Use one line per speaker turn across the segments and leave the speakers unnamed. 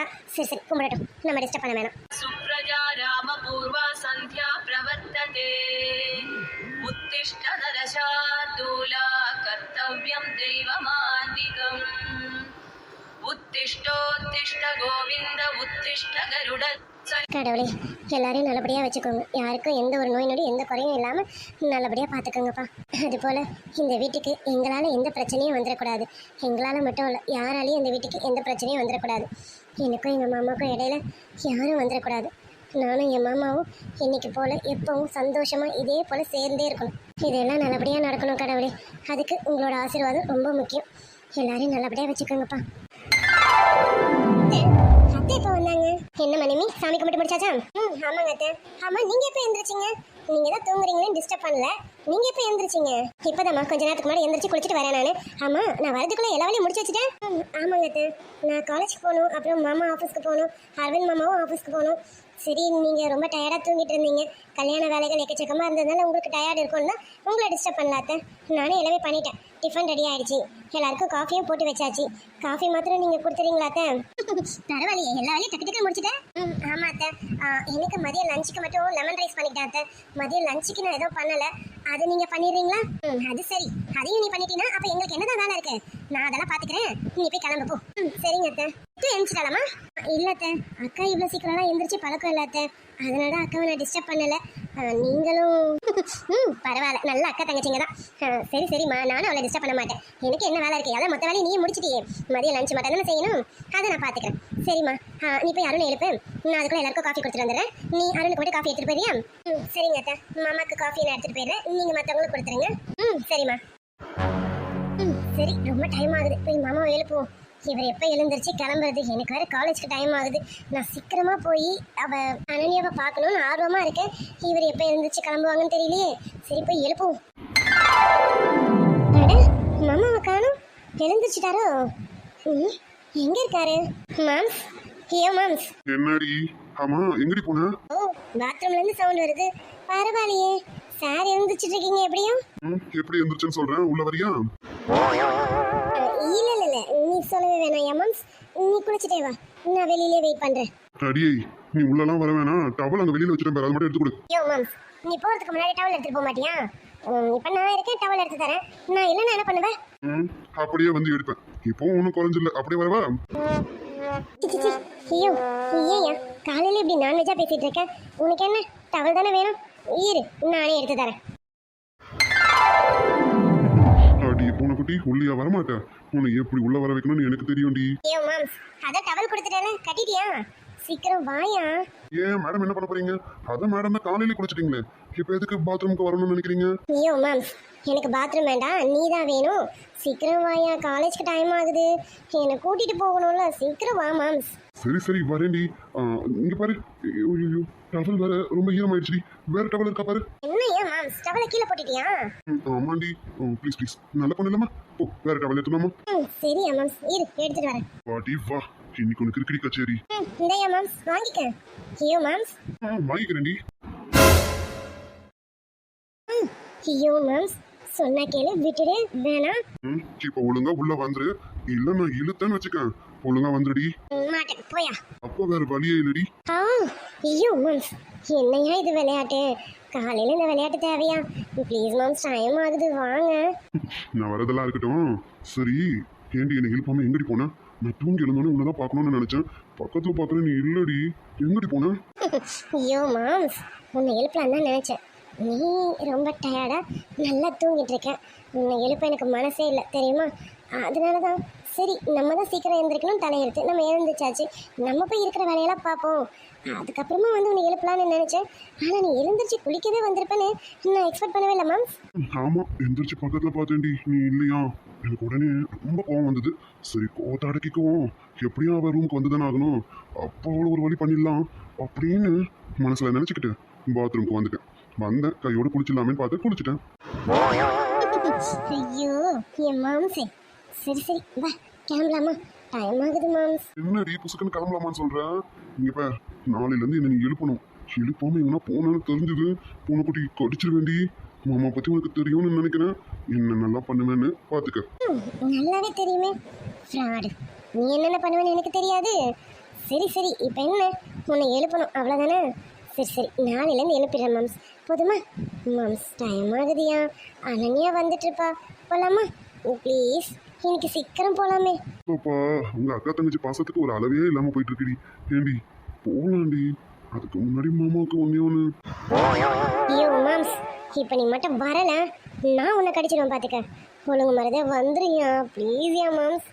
இருக்கா சரி சரி கும்பிடட்டும். நம்ம டிஸ்டர்ப் பண்ண வேணாம்.
சுப்ரஜா ராம பூர்வா சந்தியா பிரவர்த்ததே. உத்திஷ்ட நரசாதூலா கர்த்தவ்யம் தெய்வமான்விகம் உத்திஷ்டோத்திஷ்ட கோவிந்த உத்திஷ்ட கருட
கடவுளே எல்லாரையும் நல்லபடியாக வச்சுக்கோங்க. யாருக்கும் எந்த ஒரு நோய் நொடி எந்த குறையும் இல்லாமல் நல்லபடியாக பார்த்துக்கோங்கப்பா அதுபோல் இந்த வீட்டுக்கு எங்களால் எந்த பிரச்சனையும் வந்துடக்கூடாது எங்களால் மட்டும் இல்லை யாராலையும் இந்த வீட்டுக்கு எந்த பிரச்சனையும் வந்துடக்கூடாது எனக்கும் எங்கள் மாமாவுக்கும் இடையில யாரும் வந்துடக்கூடாது நானும் என் மாமாவும் இன்னைக்கு போல் எப்பவும் சந்தோஷமாக இதே போல் சேர்ந்தே இருக்கணும். இதெல்லாம் நல்லபடியாக நடக்கணும் கடவுளே. அதுக்கு உங்களோட ஆசீர்வாதம் ரொம்ப முக்கியம். எல்லாரையும் நல்லபடியாக வச்சுக்கோங்கப்பா. என்ன மனைவி சாமி கும்பிட்டு முடிச்சாச்சா? ம் ஆமாங்க அத்தை. ஆமாம் நீங்கள் எப்போ எழுந்திரிச்சிங்க நீங்கள் தான் தூங்குறீங்களேன்னு டிஸ்டர்ப் பண்ணல. நீங்கள் எப்போ எழுந்திரிச்சிங்க இப்போதாம்மா கொஞ்ச நேரத்துக்கு முன்னாடி எந்திரிச்சு குளிச்சுட்டு வரேன் நான். ஆமாம் நான் வரதுக்குள்ளே எல்லா வேலையும் முடிச்சு வச்சுட்டேன். ம், ஆமாங்க அத்தை. நான் காலேஜ் போகணும் அப்புறம் மாமா ஆஃபீஸ்க்கு போகணும் அரவிந்த் மாமாவும் ஆஃபீஸ்க்கு போகணும். சரி நீங்கள் ரொம்ப டயர்டாக தூங்கிட்டு இருந்தீங்க. கல்யாண வேலைகள் எக்கச்சக்கமாக இருந்ததுனால உங்களுக்கு டயர்ட் இருக்கும்னா உங்களை டிஸ்டர்ப் பண்ணல அத்தை. நானே எல்லாமே பண்ணிட்டேன். டிஃபன் ரெடி ஆயிடுச்சு. எல்லாருக்கும் காஃபியும் போட்டு வச்சாச்சு. காஃபி மாத்திரம் நீங்க கொடுத்துறீங்களா அத்தை? பரவாயில்லையே எல்லா வேலையும் டக்கு டக்கு முடிச்சிட்டேன் ம், ஆமா அத்தை. எனக்கு மதியம் லஞ்சுக்கு மட்டும் லெமன் ரைஸ் பண்ணிட்டேன் அத்தை. மதியம் லஞ்சுக்கு நான் எதுவும் பண்ணல. அது நீங்க பண்ணிடுறீங்களா? அது சரி. அதையும் நீ பண்ணிட்டீங்கன்னா அப்ப எங்களுக்கு என்னதான் வேலை இருக்கு? நான் அதெல்லாம் பாத்துக்கிறேன். நீ போய் கிளம்பு போ. சரிங்க அத்தை. இது எழுந்துட்டாலாமா இல்லாத்த அத்தை அக்கா இவ்வளோ சீக்கிரம்லாம் எழுந்திரிச்சு பழக்கம் இல்லாத்த. அதனால அக்காவை நான் டிஸ்டர்ப் பண்ணல. நீங்களும் ம் பரவாயில்ல. நல்ல அக்கா தங்கச்சிங்க தான். சரி சரிம்மா. நானும் அவளை டிஸ்டர்ப் பண்ண மாட்டேன். எனக்கு என்ன வேலை இருக்கு? அதான் மொத்த வேலையை நீயே முடிச்சிட்டியே. மதியம் லஞ்ச் மட்டும் தானே செய்யணும்? அதை நான் பார்த்துக்கிறேன் சரிம்மா. ஆ, நீ போய் அருணை எழுப்பு. நான் அதுக்குள்ள எல்லாருக்கும் காஃபி கொடுத்துட்டு வந்துடுறேன். நீ அருணுக்கு மட்டும் காஃபி எடுத்துகிட்டு போறியா ம் சரிங்க அத்தை. மாமாக்கு காஃபி நான் எடுத்துகிட்டு போயிடுறேன். நீங்கள் மற்றவங்களுக்கு கொடுத்துருங்க. ம் சரிம்மா. ம் சரி. ரொம்ப டைம் ஆகுது. போய் மாமாவை எழுப்புவோம். இவர் எப்போ எழுந்திருச்சு கிளம்புறது? எனக்கு வேற காலேஜ்க்கு டைம் ஆகுது. நான் சீக்கிரமா போய் அவ அனன்யாவை பார்க்கணும்னு ஆர்வமா இருக்கேன். இவர் எப்போ எழுந்திருச்சு கிளம்புவாங்கன்னு தெரியலையே. சரி போய் எழுப்புவோம். அட மாமாவை காணும். எழுந்திருச்சுட்டாரோ? ம் எங்க இருக்காரு? மாம்ஸ் ஐயோ மாம்ஸ்.
என்னடி? ஆமா எங்கடி போன?
ஓ பாத்ரூம்ல இருந்து சவுண்ட் வருது. பரவாயில்லையே. சார் எழுந்திரிச்சிட்டு இருக்கீங்க எப்படியும்?
எப்படி எந்திரிச்சேன்னு சொல்றேன். உள்ள வரியா?
வேணாம் எமன்ஸ் நீ குளிச்சுட்டே வா. நான் வெளியிலே வெயிட் பண்றேன்.
அடியே நீ உள்ளலாம் வர வேணாம். டவல் அங்க வெளியில வச்சிருப்பேன் அது மட்டும் எடுத்து கொடு.
யோ மம்ஸ் நீ போறதுக்கு முன்னாடி டவல் எடுத்துட்டு போக மாட்டியா? இப்ப நான் இருக்கேன் டவல் எடுத்து தரேன். நான் இல்லைன்னா என்ன பண்ணுவேன்
அப்படியே வந்து எடுப்பேன். இப்போ ஒன்றும் குறைஞ்சில்ல. அப்படியே வரவா.
ஐயோ ஏயா காலையில இப்படி நான்வெஜ்ஜா பேசிட்டு இருக்க? உனக்கு என்ன? டவல் தானே வேணும்? இரு நானே எடுத்து தரேன்.
அடி பூனைக்குட்டி உள்ளியா வரமாட்டேன். உன்னை எப்படி உள்ள வர வைக்கணும்னு எனக்கு தெரியும்டி.
ஐயோ மாம்ஸ் அதான் டவல் கொடுத்துட்டேனே கட்டிட்டியா? சீக்கிரம் வாயா.
ஏன் மேடம் என்ன பண்ண போறீங்க? அதான் மேடம் தான் காலையில குளிச்சிட்டீங்களே இப்போ எதுக்கு பாத்ரூமுக்கு வரணும்னு நினைக்கிறீங்க?
ஐயோ மேம்ஸ் எனக்கு பாத்ரூம் வேண்டாம். நீ தான் வேணும். சீக்கிரம் வாயா. காலேஜ்க்கு டைம் ஆகுது. என்னை கூட்டிட்டு போகணும்ல. சீக்கிரம் வா மேம்ஸ்
சரி சரி. வரேன்டி இங்க பாரு. ஐயோ டவல் வேற ரொம்ப ஈரமாயிடுச்சுடி வேற டவல் இருக்கா பாரு.
என்ன ஏன் மேம்ஸ் டவலை கீழே போட்டுட்டியா?
ஆமாண்டி. ப்ளீஸ் ப்ளீஸ் நல்ல பொண்ணு இல்லாமா ஓ வேற டவல் எடுத்துலாமா
சரியா மேம்ஸ் இரு எடுத்துட்டு வரேன்.
வாடி வா. இன்னைக்கு உனக்கு கிரிக்கெட் கச்சேரி.
இந்தாயா மேம்ஸ் வாங்கிக்க. ஐயோ மேம்ஸ்
ஆ, வாங்கிக்கிறேன்டி
ஐயோ மேம்ஸ் சொன்னா கேளு விட்டுடு வேணாம்.
ம் இப்போ ஒழுங்கா உள்ள வந்துரு. இல்ல நான் இழுத்தேன்னு வச்சுக்க ஒழுங்கா வந்துடி
மாட்டேன் போயா.
அப்போ வேற வழியே இல்லடி.
ஆ ஐயோ மேம்ஸ் என்னையா இது விளையாட்டு? காலையில இந்த விளையாட்டு தேவையா? ப்ளீஸ் மேம்ஸ் டைம் ஆகுது வாங்க.
நான் வரதெல்லாம் இருக்கட்டும். சரி ஏண்டி என்னை எழுப்பாம எங்கடி போன? நான் தூங்கி எழுந்தோன்னே உன்னதான் பார்க்கணும்னு நினைச்சேன். பக்கத்துல பார்க்கறேன் நீ இல்லடி. எங்கடி போன?
ஐயோ மாம்ஸ் உன்னை எழுப்பலாம் தான் நினச்சேன். ரொம்ப டயர்டா நல்லா தூங்கிட்டு இருக்க உன்னை எழுப்ப எனக்கு மனசே இல்லை தெரியுமா? அதனால தான் சரி நம்ம தான் சீக்கிரம் எழுந்திருக்கணும் தலையெழுத்து. நம்ம எழுந்திரிச்சாச்சு. நம்ம போய் இருக்கிற வேலையெல்லாம் பார்ப்போம். அதுக்கப்புறமா வந்து உன்னை எழுப்பலாம்னு நினச்சேன். ஆனால் நீ எழுந்திரிச்சு குளிக்கவே வந்திருப்பேன்னு நான் எக்ஸ்பெக்ட் பண்ணவே இல்லை மேம்
ஆமா எந்திரிச்சு பக்கத்துல பார்த்தேன்டி. நீ இல்லையா? எனக்கு உடனே ரொம்ப கோவம் வந்தது. சரி கோவத்தை அடக்கிக்குவோம். எப்படியும் அவ ரூமுக்கு வந்துதானே ஆகணும். அப்போ அவளை ஒரு வழி பண்ணிடலாம் அப்படின்னு மனசுல நினைச்சுக்கிட்டு பாத்ரூமுக்கு வந்துட்டேன். வந்தேன் கையோட குளிச்சிடலாமேன்னு பார்த்து குளிச்சிட்டேன்.
ஐயோ என் மாம்சே. சரி சரி வா கிளம்பலாமா? டைம் ஆகுது மாம்ஸ்.
என்னடி புசுக்குன்னு கிளம்பலாமான்னு சொல்ற? இங்க பார் நாளையில இருந்து என்ன நீ எழுப்பணும். எழுப்பாம எங்கன்னா போனேன்னு தெரிஞ்சது. பூனைக்குட்டி கடிச்சிட வேண்டி மாமா பத்தி உனக்கு தெரியும்னு நினைக்கிறேன். என்ன நல்லா பண்ணுவேன்னு பாத்துக்க.
ம், நல்லாவே தெரியுமே. ஃப்ராடு நீ என்னென்ன பண்ணுவேன்னு எனக்கு தெரியாது. சரி சரி இப்போ என்ன? உன்னை எழுப்பணும் அவ்வளோதானே சரி சரி நாளையிலேருந்து எழுப்பிடுறேன் மாம்ஸ். போதுமா? மாம்ஸ் டைம் ஆகுதியா? அனன்யா வந்துட்டு இருப்பா போலாமா ப்ளீஸ் இன்னைக்கு சீக்கிரம் போலாமே.
பாப்பா உங்க அக்கா தங்கச்சி பாசத்துக்கு ஒரு அளவே இல்லாம போயிட்டு இருக்குடி ஏண்டி? போலாண்டி அதுக்கு முன்னாடி மாமாவுக்கு ஒன்னே ஒன்று
ஐயோ மாம்ஸ். இப்போ நீ மட்டும் வரல. நான் உன்னை கடிச்சிடுவேன் பார்த்துக்க ஒழுங்கு மரதே வந்துருயா ப்ளீஸ்யா மாம்ஸ்.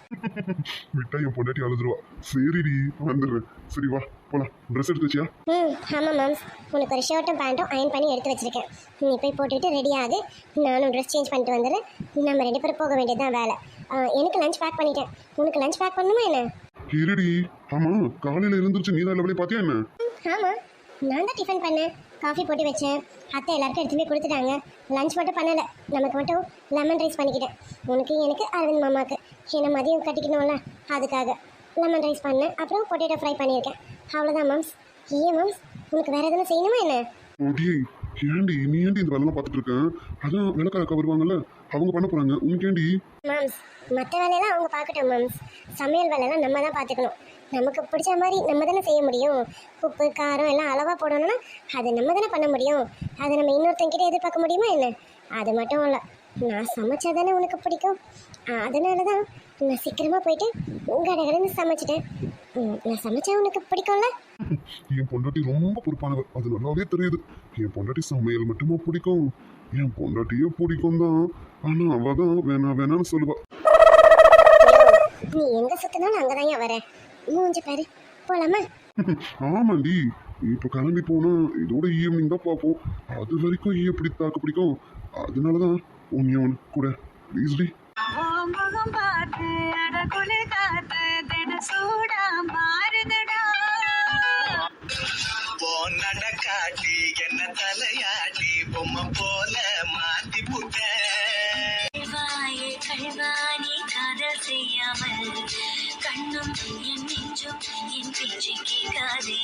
விட்டா என் பொண்டாட்டி அழுதுருவா. சரிடி வந்துடுறேன். சரி வா போலாம். ட்ரெஸ் எடுத்து வச்சியா
ம் ஆமாம் மேம்ஸ் உனக்கு ஒரு ஷர்ட்டும் பேண்ட்டும் அயன் பண்ணி எடுத்து வச்சிருக்கேன். நீ போய் போட்டுட்டு ரெடி ஆகு. நானும் ட்ரெஸ் சேஞ்ச் பண்ணிட்டு வந்துடுறேன். நம்ம ரெண்டு பேரும் போக வேண்டியதுதான் வேலை. எனக்கு லஞ்ச் பேக் பண்ணிட்டேன். உனக்கு லஞ்ச் பேக் பண்ணணுமா என்ன?
இருடி. ஆமா காலையில எழுந்திருச்சு நீ தான் லெவலே பாத்தியா என்ன?
ம், ஆமாம் நான் தான் டிஃபன் பண்ணேன். காஃபி போட்டு வச்சேன். அத்தை எல்லாருக்கும் எடுத்து போய் கொடுத்துட்டாங்க. லஞ்ச் மட்டும் பண்ணலை. நமக்கு மட்டும் லெமன் ரைஸ் பண்ணிக்கிட்டேன். உனக்கு எனக்கு அரவிந்த் மாமாவுக்கு என்ன மதியம் கட்டிக்கணும்ல? அதுக்காக. லெமன் ரைஸ் பண்ணேன் அப்புறம் பொட்டேட்டோ ஃப்ரை பண்ணியிருக்கேன். அவ்வளோதான் மேம்ஸ் ஏன் மேம்ஸ் உனக்கு வேறு எதுவும் செய்யணுமா என்ன?
ஓடி ஏண்டி நீ ஏண்டி இந்த வேலைலாம் பார்த்துட்டு இருக்கேன் அதான் வேலைக்காரக்கா வருவாங்கல்ல அவங்க பண்ண போறாங்க. உனக்கு ஏண்டி
மேம்ஸ் மற்ற வேலையெல்லாம் அவங்க பார்க்கட்டும் மேம்ஸ் சமையல் வேலையெல்லாம் நம்ம தான் பார்த்துக்கணும். நமக்கு பிடிச்ச மாதிரி நம்ம தானே செய்ய முடியும். உப்பு காரம் எல்லாம் அளவாக போடணும்னா அது நம்ம தானே பண்ண முடியும். அதை நம்ம இன்னொருத்தங்கிட்ட எதிர்பார்க்க முடியுமா என்ன? அது மட்டும் இல்லை நான் சமைச்சா தானே உனக்கு பிடிக்கும். அதனால தான் நான் சீக்கிரமாக போயிட்டு கடகடன்னு சமைச்சிட்டேன். நான் சமைச்சா உனக்கு பிடிக்கும்ல?
என் பொண்டாட்டி ரொம்ப பொறுப்பானவர் அது நல்லாவே தெரியுது. என் பொண்டாட்டி சமையல் மட்டுமா பிடிக்கும்? என் பொண்டாட்டியே பிடிக்கும் தான். ஆனா அவ தான் வேணா வேணான்னு சொல்லுவா.
நீ எங்கே சுற்றினாலும் அங்கே தான் வரேன் மூஞ்சி பாரு. போலாமா?
ஆமாண்டி. இப்போ கிளம்பி போனா இதோட ஈவினிங் தான் பார்ப்போம். அது வரைக்கும் எப்படி தாக்க பிடிக்கும்? அதனால தான் உன்னை கூட. ப்ளீஸ் டி.
முகம் பார்த்து அட குளிர் காத்து தின சூடா மாறுதடா.
போனட காட்டி என்ன தலையாட்டி பொம்மை போல மாத்தி புட்ட.
கல்வாயே கல்வானி காதல் செய்யாமல் கண்ணும் என் நெஞ்சும் என் பேச்சை கேட்காதே.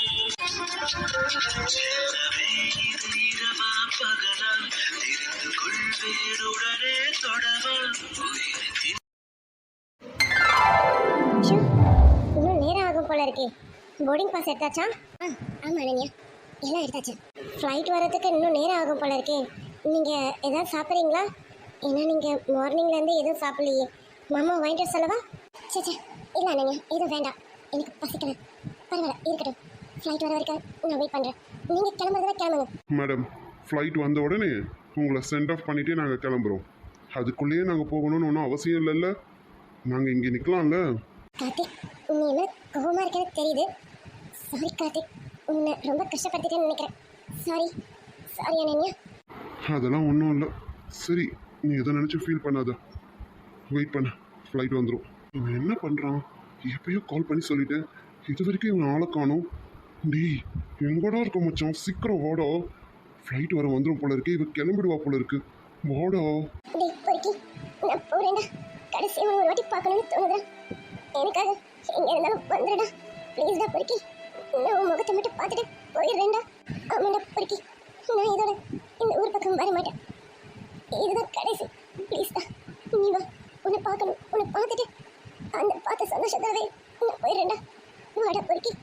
கொள்வேனுடனே தொடவா
இன்னும் நேரம் ஆகும் போல இருக்கே. Boarding pass எடுத்தாச்சா? ஆ ஆமாம் அனன்யா. எல்லாம் எடுத்தாச்சு. ஃப்ளைட் வரதுக்கு இன்னும் நேரம் ஆகும் போல இருக்கே. நீங்கள் எதாவது சாப்பிட்றீங்களா? ஏன்னா நீங்கள் மார்னிங்லேருந்து எதுவும் சாப்பிடலையே. மாமா வாங்கிட்டு வர சொல்லவா சே சே இல்லை அனன்யா எதுவும் வேண்டாம். எனக்கு பசிக்கல பரவாயில்ல இருக்கட்டும். ஃப்ளைட் வர வரைக்கும் நான் வெயிட் பண்ணுறேன் நீங்கள் கிளம்புறதா கிளம்புங்க.
மேடம் ஃப்ளைட் வந்த உடனே உங்களை சென்ட் ஆஃப் பண்ணிட்டே நாங்கள் கிளம்புறோம். அதுக்குள்ளேயே நாங்கள் போகணும்னு ஒன்றும் அவசியம் இல்லைல்ல. நாங்கள் இங்கே நிற்கலாம்ல
கார்த்திக் நீ என்ன கோவமாக இருக்கேன்னு தெரியுது? சாரி கார்த்திக் உன்னை ரொம்ப கஷ்டப்படுத்திட்டேன்னு நினைக்கிறேன். Sorry sorry Ananya.
அதெல்லாம் ஒன்றும் இல்லை. சரி நீ எதை நினச்சி ஃபீல் பண்ணாத. வெயிட் பண்ண ஃப்ளைட் வந்துடும் இவன் என்ன பண்ணுறான் எப்பயோ கால் பண்ணி சொல்லிட்டேன். இது வரைக்கும் இவன் ஆளை காணோம். டேய் எங்கடா இருக்க மச்சான்? சீக்கிரம் வாடா. ஃப்ளைட் வர வந்துடும் போல இருக்கு. இவ கிளம்பிடுவா போல இருக்கு. வாடா.
டேய் பொறுக்கி நான் போறேன்டா. கடைசி அவன் ஒரு வாட்டி பார்க்கணும்னு தோணுதுடா. எனக்காக எங்க இருந்தாலும் வந்துடுடா ப்ளீஸ்டா பொறுக்கி நான் உன் முகத்தை மட்டும் பார்த்துட்டு போயிடுறேன்டா. ஆமாண்டா பொறுக்கி நான் இதோட இந்த ஊர் பக்கம் வர மாட்டேன். இதுதான் கடைசி. ப்ளீஸ்டா நீ வா. உன்னை பார்க்கணும். உன்னை பார்த்துட்டு அந்த பார்த்த சந்தோஷத்தாவே நான் போயிடுறேன்டா. வாடா பொறுக்கி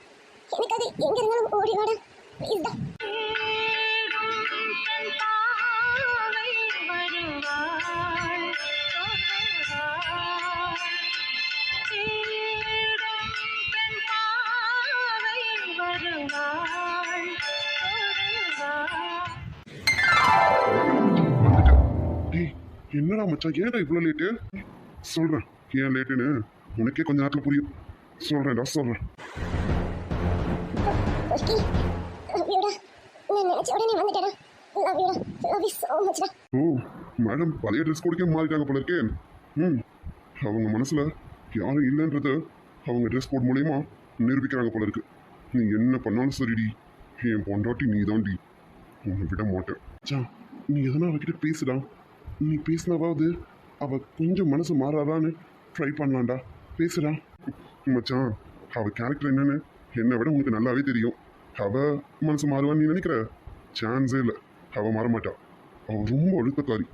எனக்காக எங்க இருந்தாலும் ஓடி வாடா. ப்ளீஸ்டா
வந்துட்டேன் என்னடா மச்சான்? ஏன்டா இவ்வளோ லேட்டு சொல்கிறேன் ஏன் லேட்டுன்னு உனக்கே கொஞ்ச நேரத்தில் புரியும். சொல்கிறேன்டா சொல்கிறேன்
பொறுக்கி லவ் யூடா நான் நினைச்ச உடனே வந்துட்டேடா லவ் யூடா லவ் யூ
ஓ மேடம் பழைய ட்ரெஸ் கொடுக்க மாறிட்டாங்க போல இருக்கே. ம் அவங்க மனசில் யாரும் இல்லைன்றத அவங்க ட்ரெஸ் கோட் மூலயமா நிரூபிக்கிறாங்க போல இருக்கு. நீ என்ன பண்ணாலும் சரிடி. என் பொண்டாட்டி நீ தான்டி உன்னை விட மாட்டேன். சா நீ எதனா அவகிட்ட பேசுடா. நீ பேசினாவது அவ கொஞ்சம் மனசு மாறாதான்னு ட்ரை பண்ணலாம்டா. பேசுடா. மச்சான் அவள் கேரக்டர் என்னன்னு என்னை விட உனக்கு நல்லாவே தெரியும். அவ மனசு மாறுவான்னு நீ நினைக்கிற? சான்ஸே இல்லை. அவள் மாற மாட்டாள் அவன் ரொம்ப அழுத்தக்காரி.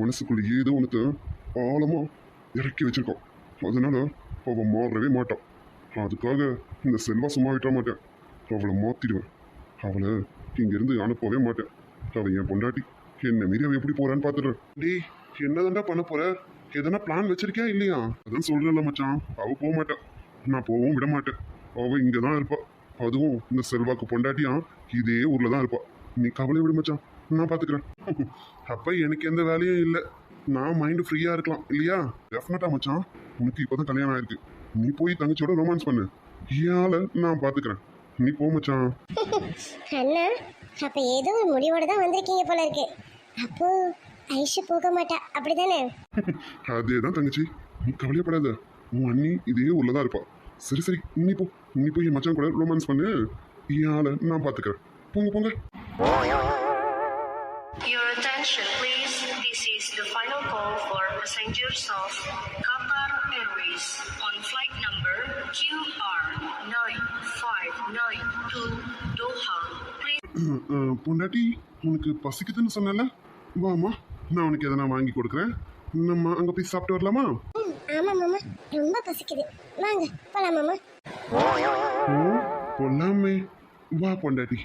மனசுக்குள்ள ஏதோ ஒன்று ஆழமாக இறக்கி வச்சிருக்கான். அதனால அவன் மாறவே மாட்டான். அதுக்காக இந்த செல்வா சும்மா விட்டுற மாட்டேன். அவளை மாற்றிடுவேன் அவளை இங்கேருந்து அனுப்பவே மாட்டேன். அவள் என் பொண்டாட்டி. என்னை மீறி அவள் எப்படி போகிறான்னு பார்த்துடுறேன் டேய் என்னதாண்டா பண்ண போகிற எதனா பிளான் வச்சிருக்கியா இல்லையா? அதான் சொல்கிறேன்ல மச்சான். அவள் போக மாட்டான் நான் போகவும் விட மாட்டேன். அவள் இங்கே தான் இருப்பாள் அதுவும் இந்த செல்வாக்கு பொண்டாட்டியா இதே ஊரில் தான் இருப்பாள் நீ கவலை விடு மச்சான். நான் பாத்துக்கிறேன். அப்ப எனக்கு எந்த வேலையும் இல்லை. நான் மைண்டு ஃப்ரீயா இருக்கலாம் இல்லையா? டெஃபினட்டா மச்சான் உனக்கு இப்பதான் கல்யாணம் ஆயிருக்கு. நீ போய் தங்கச்சியோட ரொமான்ஸ் பண்ணு. ஏன் நான் பாத்துக்கிறேன். நீ போ மச்சான்.
அண்ணா அப்ப ஏதோ ஒரு முடிவோட தான் வந்திருக்கீங்க போல இருக்கு. அப்போ ஐஷு போக மாட்டா. அப்படிதானே?
அதே தான் தங்கச்சி. நீ கவலையப்படாத. உன் அண்ணி இதே ஊர்ல தான் இருப்பா. சரி சரி நீ போ. நீ போய் மச்சான் கூட ரொமான்ஸ் பண்ணு. ஏன் நான் பாத்துக்கிறேன். போங்க போங்க.
Your attention, please. This is the final call for passengers of Qatar Airways on flight number QR9592 Doha. Please.
அஹ், பொண்டாட்டி உனக்கு பசிக்குதுன்னு சொன்னல வாமா நான் உனக்கு எதனா வாங்கி கொடுக்குறேன். நம்ம அங்க போய் சாப்பிட்டு வரலாமா?
ஆமா மாமா. ரொம்ப பசிக்குது. வாங்க போலாம் மாமா.
ஓ பொல்லாமே. வா பொண்டாட்டி.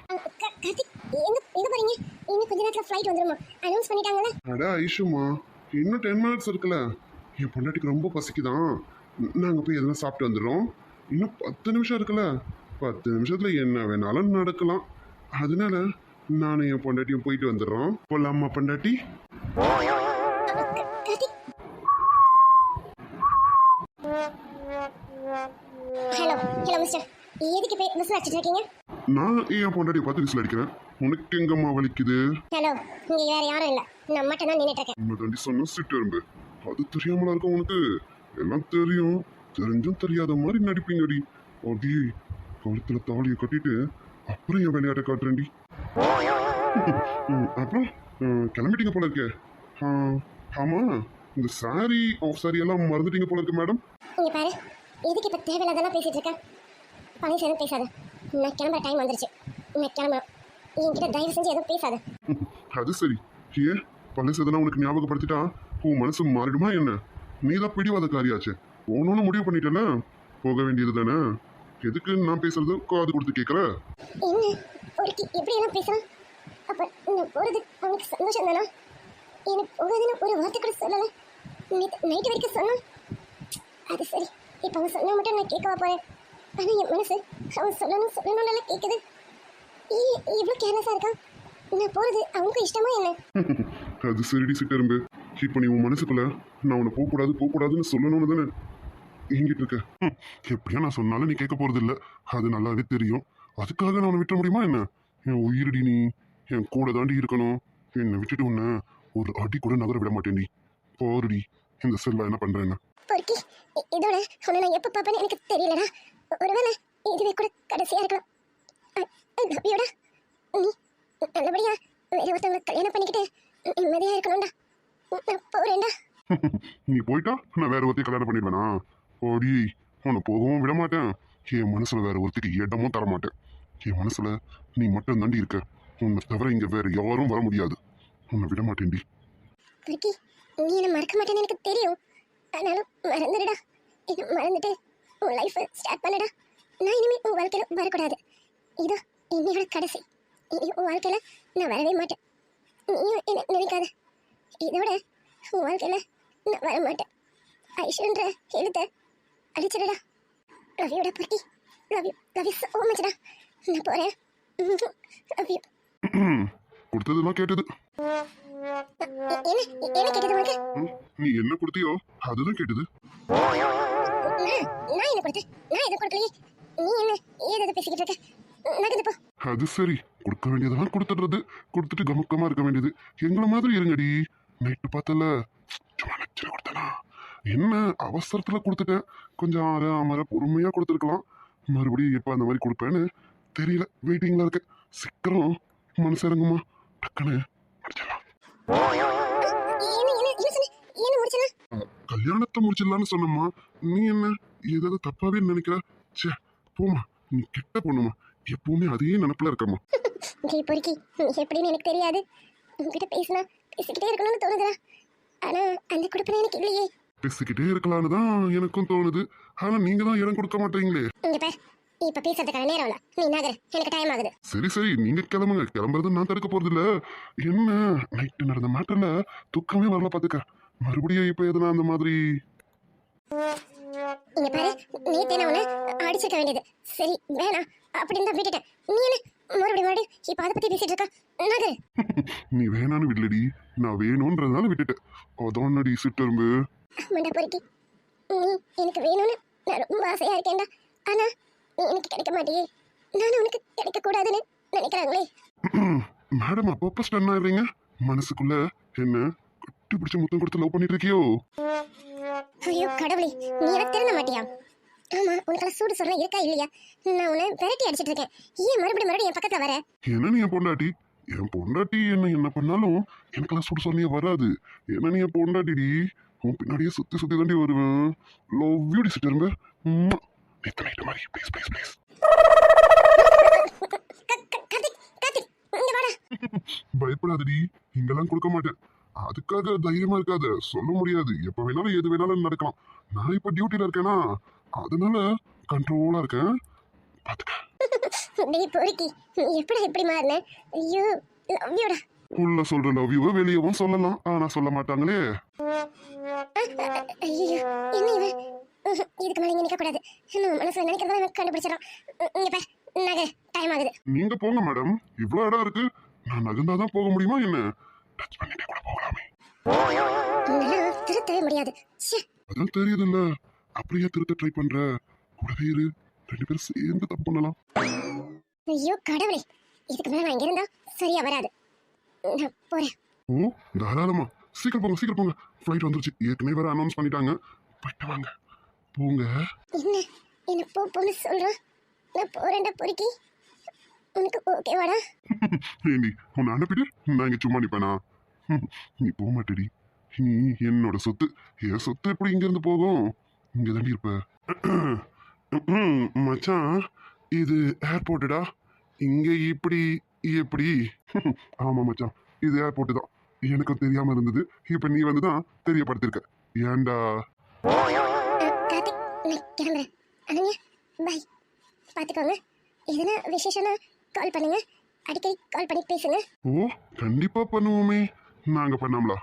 எங்க போறீங்க? இன்னும் கொஞ்ச நேரத்துல ஃப்ளைட் வந்துருமா? அனௌன்ஸ் பண்ணிட்டாங்கல்ல?
அட ஐஷுமா இன்னும் டென் மினிட்ஸ் இருக்குல்ல. என் பொண்டாட்டிக்கு ரொம்ப பசிக்குதான். நாங்கள் போய் எதனா சாப்பிட்டு வந்துடுறோம். இன்னும் பத்து நிமிஷம் இருக்குல்ல. பத்து நிமிஷத்துல என்ன வேணாலும் நடக்கலாம். அதனால நானும் என் பொண்டாட்டியும் போயிட்டு வந்துடுறோம். போலாமா பொண்டாட்டி?
ஹலோ ஹலோ மிஸ்டர் எதுக்கு போய் மிஸ் அடிச்சிட்டு இருக்கீங்க?
நான் என் பொண்டாட்டியை பார்த்து விசில் அடிக்கிறேன். உனக்கு எங்கம்மா வலிக்குது?
ஹலோ இங்க வேற யாரும் இல்ல. நான் மட்டும் தான் நின்னுட்டு இருக்கேன்.
உன்னை தாண்டி சொன்ன சிட்டு எறும்பு. அது தெரியாமலா இருக்கும் உனக்கு? எல்லாம் தெரியும். தெரிஞ்சும் தெரியாத மாதிரி நடிப்பீங்கடி. அடி கழுத்துல தாலியை கட்டிட்டு அப்புறம் என் விளையாட்டை காட்டுறேன்டி. அப்புறம் கிளம்பிட்டீங்க போல இருக்கே. ஆமா இந்த சாரி ஆஃப் சாரி எல்லாம் மறந்துட்டீங்க போல இருக்கு மேடம்
இங்க பாரு எதுக்கு இப்ப தேவையில்லாதெல்லாம் பேசிட்டு இருக்க? பழசு எதுவும் பேசாத. நான் கிளம்புற டைம் வந்துருச்சு. நான் கிளம்புறேன். என்கிட்ட தயவு செஞ்சு எதுவும் பேசாத.
அது சரி. ஏன்? பழசு எதனா உனக்கு ஞாபகப்படுத்திட்டா? உன் மனசு மாறிடுமா என்ன? நீ தான் பிடிவாத காரியாச்சு ஒன்னொன்னு முடிவு பண்ணிட்டல போக வேண்டியது தானே எதுக்கு நான் பேசுறது காது கொடுத்து கேட்குற?
என்ன? ஒருக்கி எப்படி எல்லாம் பேசுறான் அப்ப நான் போறது அவனுக்கு சந்தோஷம் தானா? எனக்கு போகாதுன்னு ஒரு வார்த்தை கூட சொல்லல. நைட்டு வரைக்கும் சொன்னான். அது சரி. இப்போ அவன் சொன்னா மட்டும் நான் கேட்கவா போறேன். ஆனா என் மனசு அவன் சொல்லணும் சொல்லணும்னால கேட்குது. இவ்வளோ கேர்லெஸ்ஸாக இருக்கான் நான் போறது அவனுக்கு இஷ்டமா என்ன?
அது சரிடி சிட்டரும்பு. இப்போ நீ உன் மனசுக்குள்ள நான் உன்னை போகக்கூடாது போகக்கூடாதுன்னு சொல்லணும்னு தானே ஏங்கிட்டு இருக்க. எப்படியா நான் சொன்னாலும் நீ கேட்க போறது இல்ல. அது நல்லாவே தெரியும். அதுக்காக நான் உன்னை விட்டுற முடியுமா என்ன? என் உயிரடி நீ. என் கூட தாண்டி இருக்கணும். என்னை விட்டுட்டு உன்னை ஒரு அடி கூட நகர விட மாட்டேன்டி போருடி இந்த செல்வா என்ன
இ- இதோட உன்னை நான் எப்போ பார்ப்பேன்னு எனக்கு தெரியலடா. ஒருவேளை இதுவே கூட கடைசியா இருக்கலாம். நபியோட நீ நல்லபடியா வேற ஒருத்தவங்க கல்யாணம் பண்ணிக்கிட்டு நிம்மதியா இருக்கணும்டா. நான் போறேன்டா.
நீ போயிட்டா? நான் வேற ஒருத்தையும் கல்யாணம் பண்ணிடுவேனா? ஓடி உன்னை போகவும் விட மாட்டேன் என் மனசுல வேற ஒருத்திக்கு இடமும் தர மாட்டேன் என் மனசுல நீ மட்டும் தாண்டி இருக்க. உன்னை தவிர இங்க வேற யாரும் வர முடியாது. உன்னை விட மாட்டேன்டி
பொறுக்கி நீ என்ன மறக்க மாட்டேன்னு எனக்கு தெரியும். ஆனாலும் மறந்துடுடா. என்ன மறந்துட்டு உன் லைஃப்பை ஸ்டார்ட் பண்ணுடா. நான் இனிமே உன் வாழ்க்கையில வரக்கூடாது. இதோ என்னையோட கடைசி. உன் வாழ்க்கையில நான் வரவே மாட்டேன். நீயும் என்ன நினைக்காத. இதோட உன் வாழ்க்கையில நான் வர மாட்டேன். ஐஷுன்ற எழுத்தை அடிச்சிடுடா ரவியோட பொறுக்கி ரவி ரவி சோ மச்டா நான் போறேன். ரவி
கொடுத்ததெல்லாம் கேட்டது.
என்ன கேட்டது உனக்கு?
நீ என்ன கொடுத்தியோ அதுதான் கேட்டது.
நான் என்ன கொடுத்தேன்? நான் எதுவும் கொடுக்கலையே? நீ என்ன ஏதாவது பேசிக்கிட்டு இருக்க?
அது சரி. கொடுக்க வேண்டியதெல்லாம் கொடுத்துடுறது. கொடுத்துட்டு கமக்கமா இருக்க வேண்டியது. எங்களை மாதிரி இருங்கடி. நைட்டு பார்த்தல சும்மா லட்சம் கொடுத்தனா. என்ன அவசரத்துல கொடுத்துட்டேன். கொஞ்சம் அரை அமர பொறுமையா கொடுத்துருக்கலாம். மறுபடியும் எப்போ அந்த மாதிரி கொடுப்பேன்னு தெரியல. வெயிட்டிங்ல இருக்க சீக்கிரம் மனசு இறங்குமா? டக்குன்னு முடிச்சிடலாம். கல்யாணத்தை முடிச்சிடலான்னு சொன்னம்மா. நீ என்ன ஏதாவது தப்பாவே நினைக்கிற? ச்சே போமா நீ கெட்ட பொண்ணுமா எப்பவுமே அதே நினப்புல இருக்கம்மா.
நீ பொறுக்கி. எப்படின்னு எனக்கு தெரியாது. உன்கிட்ட பேசினா பேசிக்கிட்டே இருக்கணும்னு தோணுதுடா. ஆனா அந்த கொடுப்பனை எனக்கு இல்லையே.
பேசிக்கிட்டே இருக்கலான்னு தான் எனக்கும் தோணுது. ஆனா நீங்க தான் இடம் கொடுக்க மாட்டீங்களே.
இங்க பார். இப்ப பேசுறதுக்கான நேரம் இல்ல. நீ நகர் எனக்கு டைம் ஆகுது.
சரி சரி. நீங்க கிளம்புங்க. கிளம்புறது நான் தடுக்க போறது இல்ல. என்ன? நைட்டு நடந்த மேட்டர்ல துக்கமே வரல பாத்துக்க. மறுபடியும் இப்ப எதுனா அந்த மாதிரி?
இங்க பாரு. நேத்தே நான் உன்னை அடிச்சிருக்க வேண்டியது. சரி வேணாம். அப்படின்னு தான் விட்டுட்டேன் நீ என்ன? மறுபடியும் மறுபடியும் இப்ப அதை பத்தி பேசிட்டு இருக்க? நகர்
நீ வேணான்னு விடலடி. நான் வேணும்ன்றதுனால விட்டுட்டேன். அதோன்னடி சிட்டரும்பு.
மண்டை பொறுக்கி. நீ எனக்கு வேணும்னு நான் ரொம்ப ஆசையா இருக்கேன்டா. ஆனா நீ எனக்கு கிடைக்க மாட்டியே. நானும் உனக்கு கிடைக்க கூடாதுன்னு நினைக்கிறாங்களே.
மேடம் அப்பப்ப ஸ்டன் ஆயிடுறீங்க? மனசுக்குள்ள என்ன கட்டி பிடிச்ச முத்தம் கொடுத்து லவ் பண்ணிட்டு இருக்கியோ?
ஐயோ கடவுளே நீ எனக்கு திருந்த மாட்டியா? ஆமா உனக்கு சூடு சொல்ல இருக்கா இல்லையா? நான் உன்னை விரட்டி அடிச்சிட்டு இருக்கேன் ஏன் மறுபடியும் மறுபடியும் என் பக்கத்துல வர?
என்ன நீ என் பொண்டாட்டி? என் பொண்டாட்டி என்ன என்ன பண்ணாலும் எனக்கெல்லாம் சுடு சொன்னியே வராது. என்ன நீ என் பொண்டாட்டிடி? உன் பின்னாடியே சுத்தி சுத்தி தாண்டி வருவேன் லவ் யூ டிசிட்டு இருங்க நேற்று நைட்டு மாதிரி ப்ளீஸ் ப்ளீஸ் ப்ளீஸ் பயப்படாதடி. இங்கெல்லாம் கொடுக்க மாட்டேன். அதுக்காக தைரியமா இருக்காத. சொல்ல முடியாது. எப்ப வேணாலும் எது வேணாலும் நடக்கலாம். நான் இப்ப டியூட்டில இருக்கேனா? அதனால கண்ட்ரோலா இருக்கேன். பாத்துக்க.
டேய் பொறுக்கி எப்படா இப்படி மாறின? ஐயோ லவ் யூடா
உள்ள சொல்ற லவ் யூவை வெளியவும் சொல்லலாம். ஆனா சொல்ல மாட்டாங்களே.
ஐயோ என்ன இவன் இதுக்கு மேல இங்க நிக்க கூடாது. நம்ம மனசுல நினைக்கிறதா எனக்கு கண்டுபிடிச்சிடும் இங்க பார் நகர் டைம் ஆகுது.
நீங்க போங்க மேடம் இவ்வளவு இடம் இருக்கு. நான் நகர்ந்தாதான் போக முடியுமா என்ன? டச் பண்ணிட்டே கூட போகலாமே.
திருத்தவே முடியாது.
அதான் தெரியுதுல்ல. அப்படியே திருத்த ட்ரை பண்ற. கூடவே இரு. ரெண்டு பேரும் சேர்ந்து தப்பு பண்ணலாம்.
ஐயோ கடவுளே. இதுக்கு மேல நான் இங்க இருந்தா சரியா வராது. நான் போறேன்.
ஓ தாராளமா. சீக்கிரம் போங்க சீக்கிரம் போங்க. ஃப்ளைட் வந்துருச்சு. ஏற்கனவே வேற அனௌன்ஸ் பண்ணிட்டாங்க. போயிட்டு வாங்க. போங்க.
என்ன? என்ன போ போன்னு சொல்றான் நான் போறேன்டா பொறுக்கி. உனக்கு ஓகேவாடா
ஏண்டி உன்னை அனுப்பிட்டு நான் இங்க சும்மா நிப்பேனா? நீ போக மாட்டேடி நீ என்னோட சொத்து. என் சொத்து எப்படி இங்க இருந்து போகும்? இங்க தாண்டி இருப்ப மச்சான் இது ஏர்போர்ட்டுடா இங்க இப்படி எப்படி ஆமா மச்சான். இது ஏர்போர்ட் தான். எனக்கும் தெரியாம இருந்தது. இப்ப நீ வந்து தான் தெரியப்படுத்திருக்க. ஏன்டா?
அஹ், கார்த்திக் நான் கிளம்புறேன். அனன்யா பை பார்த்துக்கோங்க எதனா விசேஷம்னா கால் பண்ணுங்க. அடிக்கடி கால் பண்ணி பேசுங்க.
ஓ கண்டிப்பா பண்ணுவோமே. நாங்க பண்ணாமலா?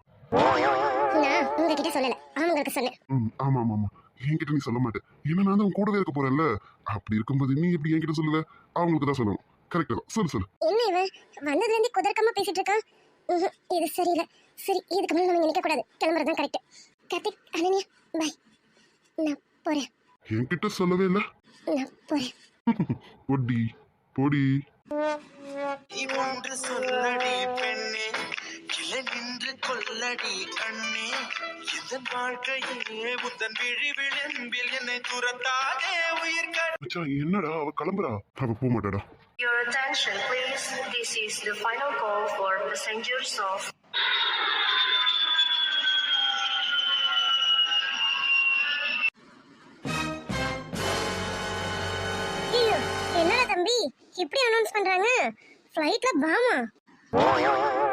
நான் உங்ககிட்ட சொல்லல. அவங்களுக்கு சொன்னேன்.
ம் ஆமா ஆமா ஆமா என்கிட்ட நீ சொல்ல மாட்டேன் ஏன்னா நான் தான் உன் கூடவே இருக்க போறேன்ல. அப்படி இருக்கும்போது நீ எப்படி என்கிட்ட சொல்லுவ? அவங்களுக்கு தான் சொல்லணும். கரெக்டா சொல்லு சொல்லு.
என்ன இவன்? வந்ததுல இருந்து குதர்க்கமா பேசிட்டு இருக்கான்? இது சரியில்லை. சரி இதுக்கு மேல நம்ம நினைக்க கூடாது. கிளம்புறது தான் கரெக்ட் கார்த்திக் அனன்யா பை நான் போறேன்.
என்கிட்ட சொல்லவே இல்ல.
நான் போறேன்.
பொடி பொடி.
நீ ஒன்று சொல்லடி பெண்ணே கிளை நின்று கொல்லடி கண்ணே. எந்த வாழ்க்கையே உத்தன் விழி விளிம்பில் என்னை துரத்தாதே உயிர்
மச்சான் என்னடா அவ கிளம்புறா? அவ போக மாட்டாடா.
Your attention, please. This is the final call for passengers of
ஐயோ என்னடா தம்பி? இப்படி அனௌன்ஸ் பண்றாங்க? ஃப்ளைட்ல பாமா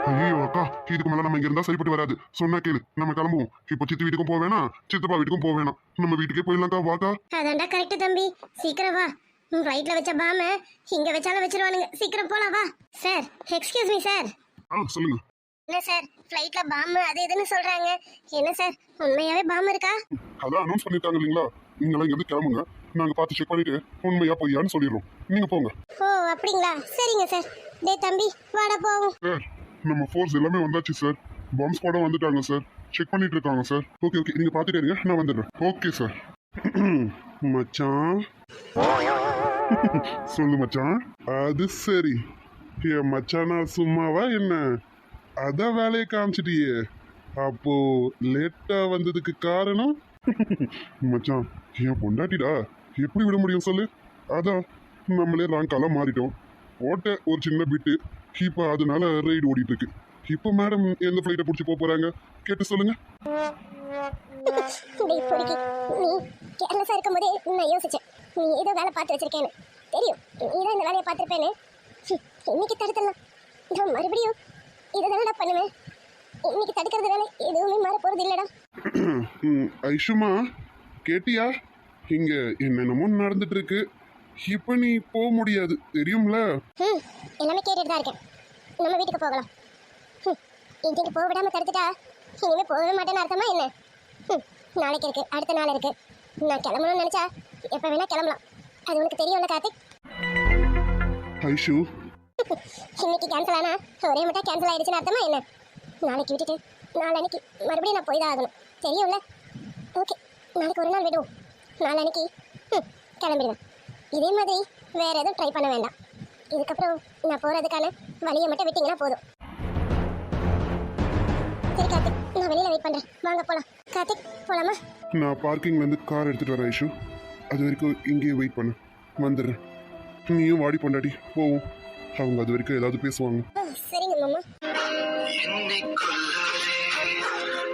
ஐயோ அக்கா இதுக்கு மேல நம்ம இங்க இருந்தா சரிப்பட்டு வராது. சொன்னா கேளு. நம்ம கிளம்புவோம். இப்போ சித்தி வீட்டுக்கும் போக வேணாம். சித்தப்பா வீட்டுக்கும் போக வேணாம். நம்ம வீட்டுக்கே போயிடலாம்க்கா. வாக்கா
அதான்டா கரெக்ட் தம்பி. சீக்கிரம் வா. ஃப்ளைட்ல வச்ச பாம இங்க வச்சாலும் வச்சிருவானுங்க. சீக்கிரம் போலாம் வா. சார் எக்ஸ்கியூஸ் மீ சார்
ஆ சொல்லுங்க.
என்ன சார் ஃப்ளைட்ல பாம்பு அது இதுன்னு சொல்றாங்க. என்ன சார் உண்மையாவே பாம்பு இருக்கா?
அதான் அனௌன்ஸ் பண்ணிருக்காங்க இல்லைங்களா? நீங்களாம் இங்க இருந்து கிளம்புங்க. நாங்க பார்த்து செக் பண்ணிட்டு உண்மையா பொய்யான்னு சொல்லிடுறோம். நீங்க போங்க.
ஓ அப்படிங்களா? சரிங்க சார் டேய் தம்பி வாடா போவோம்.
சார் நம்ம ஃபோர்ஸ் எல்லாமே வந்தாச்சு சார் பாம்ப் ஸ்குவாடும் வந்துட்டாங்க சார் செக் பண்ணிட்டு இருக்காங்க சார் ஓகே ஓகே நீங்க பார்த்துட்டே இருங்க. நான் வந்துடுறேன். ஓகே சார் மச்சான். சொல்லு மச்சான். அது சரி. என் மச்சானா சும்மாவா என்ன? அதான் வேலையை காமிச்சிட்டியே. அப்போ லேட்டா வந்ததுக்கு காரணம்? மச்சான் என் பொண்டாட்டிடா. எப்படி விட முடியும் சொல்லு? அதான் நம்மளே ராங்காலாம் மாறிட்டோம். ஓட்ட ஒரு சின்ன பிட்டு இப்போ அதனால ரைடு ஓடிட்டு இருக்கு இப்போ மேடம் எந்த ஃப்ளைட்டை பிடிச்சி போக போறாங்க? கேட்டு சொல்லுங்க.
நீ கேர்லெஸ்ஸா இருக்கும்போதே நான் யோசிச்சேன். நீ ஏதோ வேலை பார்த்து வச்சிருக்கேன்னு. தெரியும். நீ தான் இந்த வேலையை பார்த்துருப்பேன்னு. இன்னைக்கு தடுத்துடலாம்? நான் மறுபடியும் இதை தானடா பண்ணுவேன். இன்னைக்கு தடுக்கிறது வேலை எதுவுமே மாற போறது இல்லடா.
ஐஷுமா கேட்டியா? இங்க என்னென்னமோ நடந்துட்டு இருக்கு இப்ப நீ போக முடியாது. தெரியும்ல?
ம் எல்லாமே கேட்டுட்டு தான் இருக்கேன். நம்ம வீட்டுக்கு போகலாம். ம் இன்னைக்கு போக விடாம தடுத்துட்டா இனிமே போகவே மாட்டேன்னு அர்த்தமா என்ன? ம் நாளைக்கு இருக்கு. அடுத்த நாள் இருக்கு. நான் கிளம்பணும்னு நினைச்சா எப்ப வேணா கிளம்பலாம். அது உனக்கு தெரியும்ல கார்த்திக்?
ஐஷு
இன்னைக்கு கேன்சல் ஆனா ஒரே மட்டும் கேன்சல் ஆயிடுச்சுன்னு அர்த்தமா என்ன? நாளைக்கு விட்டுட்டு நாளைக்கு மறுபடியும் நான் போய் தான் ஆகணும். தெரியும்ல? ஓகே நாளைக்கு ஒரு நாள் விடுவோம். நாளைக்கு ம் கிளம்பிடுவேன். இதே மாதிரி வேற எதுவும் ட்ரை பண்ண வேண்டாம். இதுக்கப்புறம் நான் போறதுக்கான வழியை மட்டும் விட்டீங்கன்னா போதும். சரி கார்த்திக் நான் வெளியில வெயிட் பண்றேன். வாங்க போலாம். கார்த்திக் போலாமா?
நான் பார்க்கிங்ல இருந்து கார் எடுத்துட்டு வரேன் ஐஷு. அது வரைக்கும் இங்கேயே வெயிட் பண்ணு. வந்துடுறேன். நீயும் வாடி பொண்டாடி போவோம். அவங்க அது வரைக்கும் ஏதாவது பேசுவாங்க.
சரிங்க மாமா.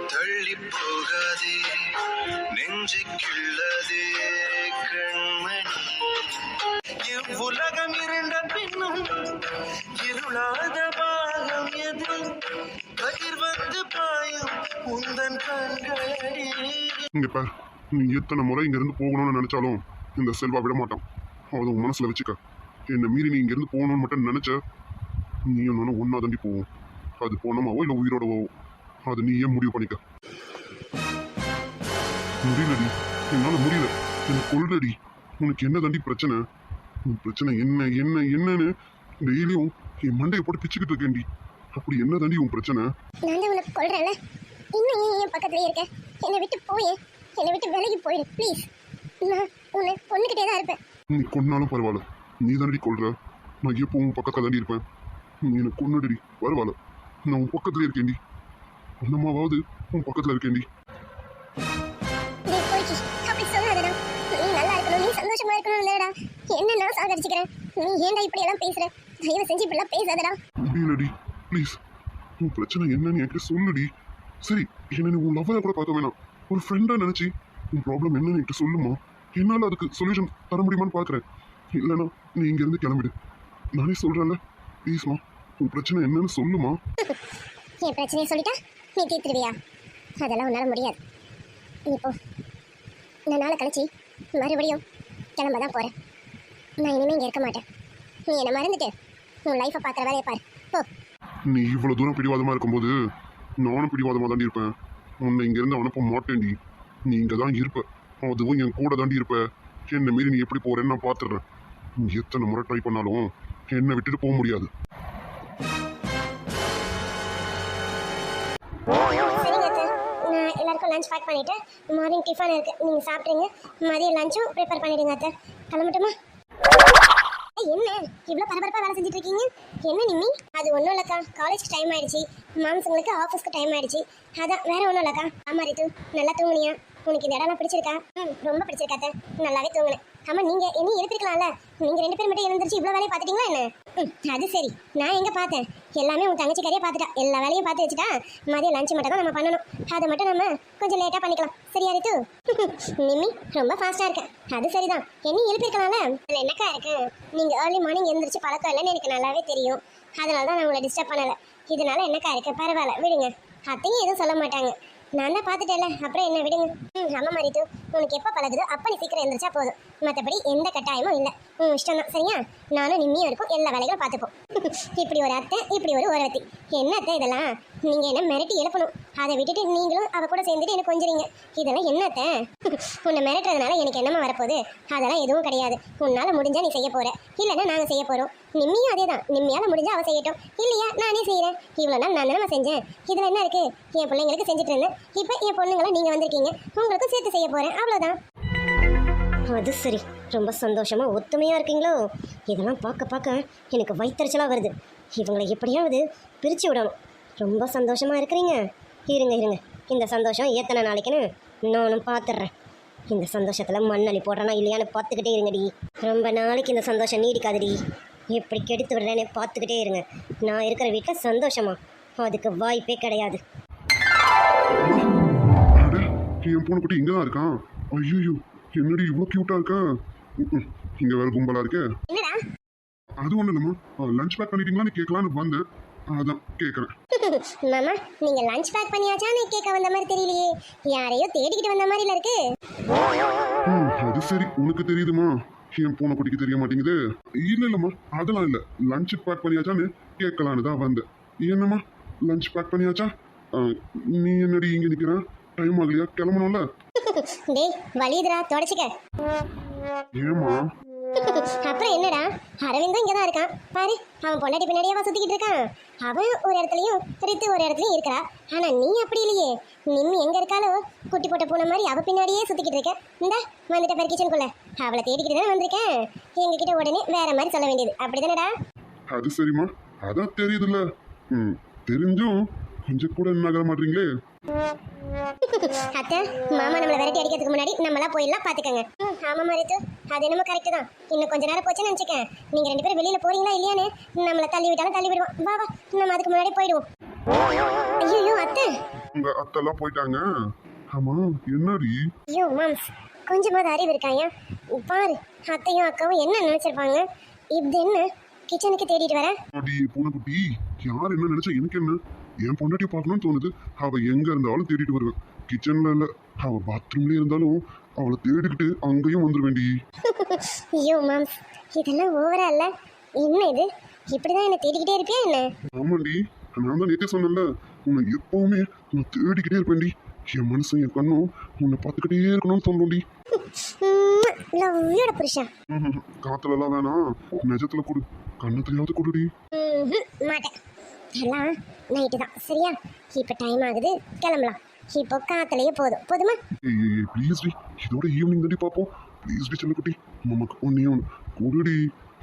தள்ளி போகாதே. நெஞ்சு கிள்ளதே கண்மணி உலகம் இருண்ட பின்னும் இருளாத பாகம் எது? கதிர் வந்து பாயும் உந்தன் கண்களடி.
இங்க பார் நீ எத்தனை முறை இங்கேருந்து போகணும்னு நினைச்சாலும் இந்த செல்வா விட மாட்டான். அதை உன் மனசுல வச்சுக்க. என்னை மீறி நீ இங்கேருந்து போகணும்னு மட்டும் நினைச்ச நீ நானும் ஒன்றா தாண்டி போவோம் அது போனமாவோ இல்லை உயிரோடவோ? அது நீ ஏன் முடிவு பண்ணிக்க. முடியலடி. என்னால் முடியல. எனக்கு கொள்ளடி உனக்கு என்ன தாண்டி பிரச்சனை? உன் பிரச்சனை என்ன என்ன என்னன்னு டெய்லியும் என் மண்டையை போட்டு பிச்சுக்கிட்டு இருக்கேன்டி. அப்படி என்ன தாண்டி உன் பிரச்சனை?
நான் தான் உனக்கு கொள்றேன்ல இன்னும் ஏன் என் பக்கத்துலயே இருக்க? என்னை விட்டு போயே. என்னை விட்டு விலகி போயிடு ப்ளீஸ் நான் உன்னை பொண்ணுக்கிட்டே தான் இருப்பேன்.
நீ கொன்னாலும் பரவாயில்ல. நீ தானடி கொள்ற நான் எப்பவும் பக்கத்துல தாண்டி இருப்பேன். நீ எனக்கு கொன்னுடடி பரவாயில்ல. நான் உன் பக்கத்துல இருக்கேன்டி. அந்தமாவது உன் பக்கத்துல இருக்கேன்டி.
என்ன நான் சாகடிச்சுக்கிறேன் நீ ஏன்டா இப்படி எல்லாம் பேசுற? தயவு செஞ்சு இப்படி எல்லாம் பேசாதடா.
முடியலடி ப்ளீஸ் உன் பிரச்சனை என்னன்னு என்கிட்ட சொல்லுடி. சரி என்ன நீ உன் லவ்வரை கூட பார்க்க வேணாம். ஒரு ஃப்ரெண்டா நினைச்சு உன் ப்ராப்ளம் என்னன்னு என்கிட்ட சொல்லுமா? என்னால அதுக்கு சொல்யூஷன் தர முடியுமான்னு பார்க்கறேன் இல்லைன்னா நீ இங்க இருந்து கிளம்பிடு. நானே சொல்றேன்ல ப்ளீஸ்மா உன் பிரச்சனை என்னன்னு சொல்லுமா?
என் பிரச்சனையை சொல்லிட்டா நீ தீர்த்துருவியா? அதெல்லாம் உன்னால முடியாது. நீ போ. நான் நாளை கழிச்சு மறுபடியும் கிளம்ப தான் போறேன். நான் இனிமே இங்க இருக்க மாட்டேன். நீ என்னை மறந்துட்டு உன் லைஃப்பை பார்க்குற வேலையை பாரு. போ.
நீ இவ்வளவு தூரம் பிடிவாதமா இருக்கும்போது நானும் பிடிவாதமா தாண்டி இருப்பேன். உன்னை இங்க இருந்து அனுப்ப மாட்டேன்டி. நீ இங்க தான் இருப்ப. அதுவும் என் கூட தாண்டி இருப்ப. என்னை மீறி நீ எப்படி போறேன்னு நான் பாத்துடுறேன் நீ எத்தனை முறை ட்ரை பண்ணாலும் என்னை விட்டுட்டு போக முடியாது.
எல்லாருக்கும் லஞ்ச் பேக் பண்ணிட்டேன் மார்னிங் டிஃபன் இருக்கு. நீங்க சாப்பிட்றீங்க. மதியம் லஞ்சும் ப்ரிப்பேர் பண்ணிடுங்க அத்தை. கிளம்பட்டுமா? என்ன இவ்வளோ பரபரப்பாக வேலை செஞ்சுட்டு இருக்கீங்க என்ன நிம்மி? அது ஒன்றும் இல்லைக்கா. காலேஜ் டைம் ஆயிடுச்சு. மாம்சங்களுக்கு ஆஃபீஸ்க்கு டைம் ஆயிடுச்சு. அதான் வேற ஒன்றும் இல்லைக்கா. ஆமா ரித்து. நல்லா தூங்குனியா? உனக்கு இந்த இடம்லாம் பிடிச்சிருக்கா? ம் ரொம்ப பிடிச்சிருக்காத்த நல்லாவே தூங்குனேன். ஆமா நீங்க என்ன எடுத்துருக்கலாம்ல நீங்க ரெண்டு பேரும் மட்டும் எழுந்திரிச்சு இவ்வளவு வேலையை பாத்துட்டீங்களா என்ன? ம் அது சரி. நான் எங்க பார்த்தேன்? எல்லாமே உன் தங்கச்சி கரையே பார்த்துட்டா. எல்லா வேலையும் பார்த்து வச்சுட்டா? மதியம் லஞ்ச் மட்டும் தான் நம்ம பண்ணணும். அதை மட்டும் நம்ம கொஞ்சம் லேட்டா பண்ணிக்கலாம். சரியா ரித்து? நிம்மி ரொம்ப ஃபாஸ்டா இருக்கேன். அது சரிதான். என்ன எழுப்பிருக்கலாம்ல? அதில் என்னக்கா இருக்கு? நீங்க ஏர்லி மார்னிங் எழுந்திரிச்சு பழக்கம் இல்லைன்னு எனக்கு நல்லாவே தெரியும். அதனால தான் நான் உங்களை டிஸ்டர்ப் பண்ணலை. இதனால என்னக்கா இருக்கு? பரவாயில்ல. விடுங்க. அத்தையும் எதுவும் சொல்ல மாட்டாங்க. நான் தான் பார்த்துட்டேன்ல. அப்புறம் என்ன விடுங்க? ம் ஆமாம் மாரிட்டு உனக்கு எப்போ பழகுதோ அப்போ நீ சீக்கிரம் எழுந்திரிச்சா போதும். மற்றபடி எந்த கட்டாயமும் இல்லை. உன் இஷ்டம் தான் சரியா? நானும் நிம்மியும் இருக்கும். எல்லா வேலைகளும் பார்த்துப்போம். இப்படி ஒரு அத்தை இப்படி ஒரு ஓரவத்தி. என்ன அத்தை இதெல்லாம்? நீங்கள் என்ன மிரட்டி எழுப்பணும்? அதை விட்டுட்டு நீங்களும் அவ கூட சேர்ந்துட்டு எனக்கு கொஞ்சறீங்க? இதெல்லாம் என்ன அத்தை? உன்னை மிரட்டுறதுனால எனக்கு என்னமா வரப்போகுது? அதெல்லாம் எதுவும் கிடையாது. உன்னால் முடிஞ்சா நீ செய்ய போற. இல்லைன்னா நாங்கள் செய்ய போகிறோம் நிம்மியும் அதே தான் நிம்மியால் முடிஞ்சா அவ செய்யட்டும். இல்லையா? நானே செய்கிறேன் இவ்வளோ நாள் நான் தானே செஞ்சேன். இதில் என்ன இருக்குது என் பிள்ளைங்களுக்கு செஞ்சுட்டு இருந்தேன். இப்போ என் பொண்ணுங்களை நீங்கள் வந்திருக்கீங்க. உங்களுக்கும் சேர்த்து செய்ய போகிறேன் அவ்வளோதான் அது சரி. ரொம்ப சந்தோஷமாக ஒத்துமையாக இருக்கீங்களோ? இதெல்லாம் பார்க்க பார்க்க எனக்கு வயிற்றுச்சலாக வருது. இவங்களை எப்படியாவது பிரித்து விடணும். ரொம்ப சந்தோஷமாக இருக்கிறீங்க. இருங்க இருங்க. இந்த சந்தோஷம் எத்தனை நாளைக்குன்னு நானும் பார்த்துட்றேன். இந்த சந்தோஷத்தில் மண்ணள்ளி போடுறேனா இல்லையான்னு பார்த்துக்கிட்டே இருங்கடி. ரொம்ப நாளைக்கு இந்த சந்தோஷம் நீடிக்காதுடி. எப்படி கெடுத்து விடுறேன்னு பார்த்துக்கிட்டே இருங்க. நான் இருக்கிற வீட்டில் சந்தோஷமா. அதுக்கு வாய்ப்பே கிடையாது.
என் பொண்ணு குட்டி இங்கே தான் இருக்கான் ஐயோ என்னடி இவ்வளோ கியூட்டா இருக்கா. இங்க வேற கும்பலா இருக்கே? அது ஒண்ணு இல்லம்மா. லஞ்ச் பேக் பண்ணிட்டீங்களான்னு கேட்கலான்னு வந்தேன். அதான் கேட்குறேன்.
மாமா நீங்க லஞ்ச் பேக் பண்ணியாச்சான்னு கேட்க வந்த மாதிரி தெரியலையே. யாரையோ தேடிக்கிட்டு வந்த மாதிரில இருக்கு.
ம் அது சரி. உனக்கு தெரியுதுமா? என் பூனைக்குட்டிக்கு தெரிய மாட்டேங்குது. இல்ல இல்லம்மா. அதெல்லாம் இல்ல. லஞ்ச் பேக் பண்ணியாச்சான்னு கேட்கலான்னு தான் வந்தேன். என்னம்மா? லஞ்ச் பேக் பண்ணியாச்சா? நீ என்னடி இங்க நிக்கிற? டைம் ஆகலையா? கிளம்பணும்ல?
டேய் வலியுதுடா தொடச்சிக்க.
ஏமா
அப்புறம் என்னடா? அரவிந்தும் இங்கே தான் இருக்கான். பாரு அவன் பொண்டாட்டி பின்னாடியே சுத்திக்கிட்டு இருக்கான். அவன் ஒரு இடத்துலயும் ரித்து ஒரு இடத்துலயும் இருக்கறா. ஆனா நீ அப்படி இல்லையே. நிம்மி எங்க இருக்காளோ? குட்டி போட்ட பூனை மாதிரி அவ பின்னாடியே சுத்திக்கிட்டு இருக்க. இந்த வந்துட்ட பேர் கிச்சனுக்குள்ள அவளை தேடிக்கிட்டு தானே வந்திருக்கேன். எங்ககிட்ட உடனே வேற மாதிரி சொல்ல வேண்டியது. அப்படிதானடா?
அது சரிம்மா. அதான் தெரியுதுல்ல. தெரிஞ்சும் கொஞ்சம் கூட நகர மாட்டீங்களே?
அத்தை மாமா நம்மளை விரட்டி அடிக்கிறதுக்கு முன்னாடி நம்மளா போயிடலாம் பாத்துக்கங்க ம், ஆமா மரித்து. அது என்னமோ கரெக்ட் தான். இன்னும் கொஞ்ச நேரம் போச்சுன்னு நினைச்சுக்கேன். நீங்க ரெண்டு பேரும் வெளியில போறீங்களா இல்லையான்னு? நம்மளை தள்ளி விட்டாலும் தள்ளி விடுவோம். வா வா நம்ம அதுக்கு முன்னாடி போயிடுவோம். ஐயோ அத்தை.
உங்க அத்தெல்லாம் போயிட்டாங்க. ஆமா என்னடி?
ஐயோ மாம்ஸ் கொஞ்சமாவது அறிவு இருக்காயா பாரு அத்தையும் அக்காவும் என்ன நினைச்சிருப்பாங்க? இது என்ன? கிச்சனுக்கு தேடிட்டு வர?
அடி பூனைக்குட்டி யார் என்ன நினைச்சா எனக்கு என்ன? என் பொண்டாட்டி பார்க்கணும்னு தோணுது. அவ எங்க இருந்தாலும் தேடிட்டு வருவேன் கிச்சன்ல இல்ல. அவ பாத்ரூம்லயே இருந்தாலும் அவளை தேடிக்கிட்டு அங்கேயும் வந்துருவேண்டி.
ஐயோ மாம்ஸ் இதெல்லாம் ஓவரா இல்ல. என்ன இது? இப்படிதான் என்ன தேடிக்கிட்டே இருப்பியா என்ன?
ஆமாண்டி. நான் தான் நேத்தே சொன்னேன்ல. உன்னை எப்பவுமே நான் தேடிக்கிட்டே இருப்பேன்டி. என் மனசும் என் கண்ணும் உன்னை பார்த்துக்கிட்டே இருக்கணும்னு தோணும்டி.
லவ்யோட புருஷன்.
காத்துலலாம் வேணாம். நிஜத்துல கொடு. கண்ணத்துலயாவது கொடுடி.
மாட்டேன். எல்லாம் நைட்டு தான். சரியா? இப்போ டைம் ஆகுது. கிளம்பலாம். இப்போ காத்துலயே போதும். போதுமா?
ஏய் ப்ளீஸ் டி. இதோட ஈவினிங் தாண்டி பார்ப்போம். ப்ளீஸ் டி செல்லக்குட்டி. நமக்கு ஒன்னே ஒன்று கொடுடி.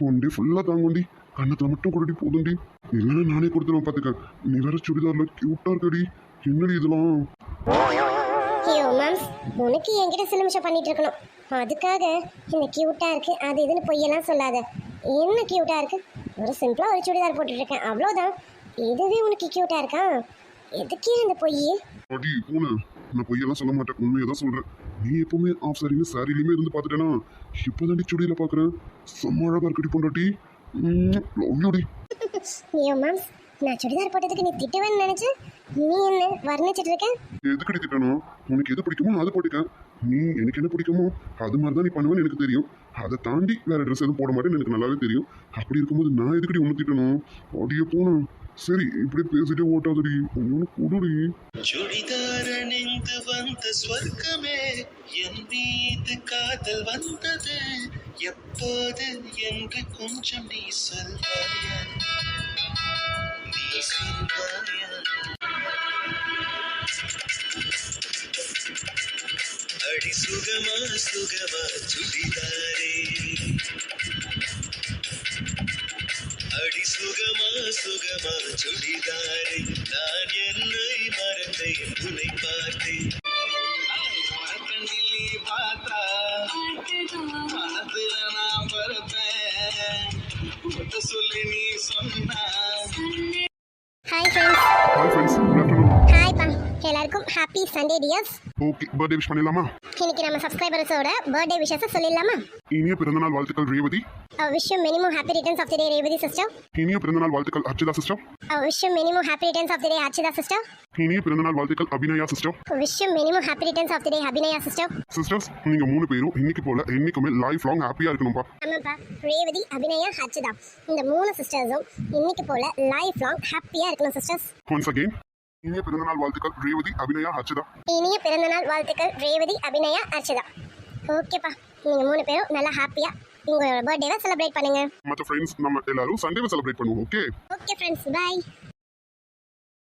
ஒன் டே ஃபுல்லாக தாங்கும்டி கண்ணத்தில் மட்டும் கொடுடி போதும்டி இல்லைன்னா நானே கொடுத்துருவேன் பார்த்துக்க நீ வேற சுடிதாரில் க்யூட்டாக இருக்கடி. என்னடி இதெல்லாம்?
ஐயோ மேம்ஸ் உனக்கு என்கிட்ட சிலுமிஷம் பண்ணிட்டு இருக்கணும். அதுக்காக இந்த கியூட்டா இருக்கு அது இதுன்னு பொய்யெல்லாம் சொல்லாத. என்ன கியூட்டா இருக்கு? ஒரு சிம்பிளா ஒரு சுடிதார் போட்டுட்டு இருக்கேன். அவ்வளோதான் இதுவே உனக்கு கியூட்டா இருக்கா? எதுக்கே அந்த பொய்?
அடி பூனை நான் பொய்யெல்லாம் சொல்ல மாட்டேன். உண்மையை தான் சொல்கிறேன் நீ எப்பவுமே ஆஃப் சாரின்னு சாரிலையுமே இருந்து பார்த்துட்டேனா? இப்போ தாண்டி சுடியில் பார்க்குறேன். செம்ம அழகாக இருக்கடி பொண்டாட்டி. லவ் யூடி
ஐயோ மேம்ஸ் நான் சுடிதார் போட்டதுக்கு நீ திட்டுவேன்னு நினைச்சேன் நீ என்ன வர்ணிச்சிட்டு இருக்க?
எதுக்கடி திட்டணும்? உனக்கு எது பிடிக்குமோ அதை போட்டுக்க நீ எனக்கு என்ன பிடிக்குமோ? அது மாதிரி தான் நீ பண்ணுவேன்னு எனக்கு தெரியும். அதை தாண்டி வேற ட்ரெஸ் எதுவும் போட மாட்டேன்னு எனக்கு நல்லாவே தெரியும். அப்படி இருக்கும்போது நான் எதுக்கடி ஒன்று திட்டணும்? அப்படியே போகணும் சரி இப்படி பேசிட்டே ஓட்டாதடி. ஒன்று கொடுடி.
சுடிதார் அணிந்து வந்த ஸ்வர்க்கமே என் மீது காதல் வந்தது. எப்போது என்று கொஞ்சம் நீ சொல்வாயா நீ சொல்வாயா அடி சுகமா சுகமா சுடிதாரே அடி சுகமா சுகமா சுடிதாரே நான் என்னை மறந்தேன் உன்னை பார்த்தேன். பார்த்தா மனசுல நான் முத்த சொல்லி நீ சொன்னா.
Hi friends
hi friends
hi பா. எல்லாருக்கும் happy Sunday dears
okay birthday wish பண்ணிடலாமா?
இன்னைக்கு நம்ம சப்ஸ்கிரைபர்ஸோட பர்த்டே விஷஸை சொல்லிடலாமா?
இனிய பிறந்தநாள் வாழ்த்துக்கள் Revathi.
Wish you minimum happy returns of the day Revathi sister
இனிய பிறந்தநாள் வாழ்த்துக்கள் Archita sister
wish you minimum happy returns of the day Archita sister
இனிய பிறந்தநாள் வாழ்த்துக்கள் Abhinaya sister
wish you minimum happy returns of the day Abhinaya sister
sisters நீங்க மூணு பேரும் இன்னைக்கு போல என்னைக்குமே லைஃப் லாங் ஹாப்பியா இருக்கணும்ப்பா
ஆமாப்பா. ரேவதி அபிநயா ஹர்ச்சிதா இந்த மூணு சிஸ்டர்ஸும் இன்னைக்கு போல லைஃப் லாங் ஹாப்பியா இருக்கணும் சிஸ்டர்ஸ்
ஒன்ஸ் அகைன் இனிய பிறந்தநாள் வாழ்த்துக்கள் ரேவதி அபிநயா ஹர்ஷிதா
இனிய பிறந்தநாள் வாழ்த்துக்கள் ரேவதி அபிநயா அர்ச்சிதா ஓகேப்பா நீங்க மூணு பேரும் நல்லா ஹாப்பியா உங்களோட பர்த்டேவை செலிப்ரேட் பண்ணுங்க.
மற்ற ஃப்ரெண்ட்ஸ் நம்ம எல்லாரும் சண்டேவை செலிப்ரேட் பண்ணுவோம் ஓகே
ஓகே ஃப்ரெண்ட்ஸ் பை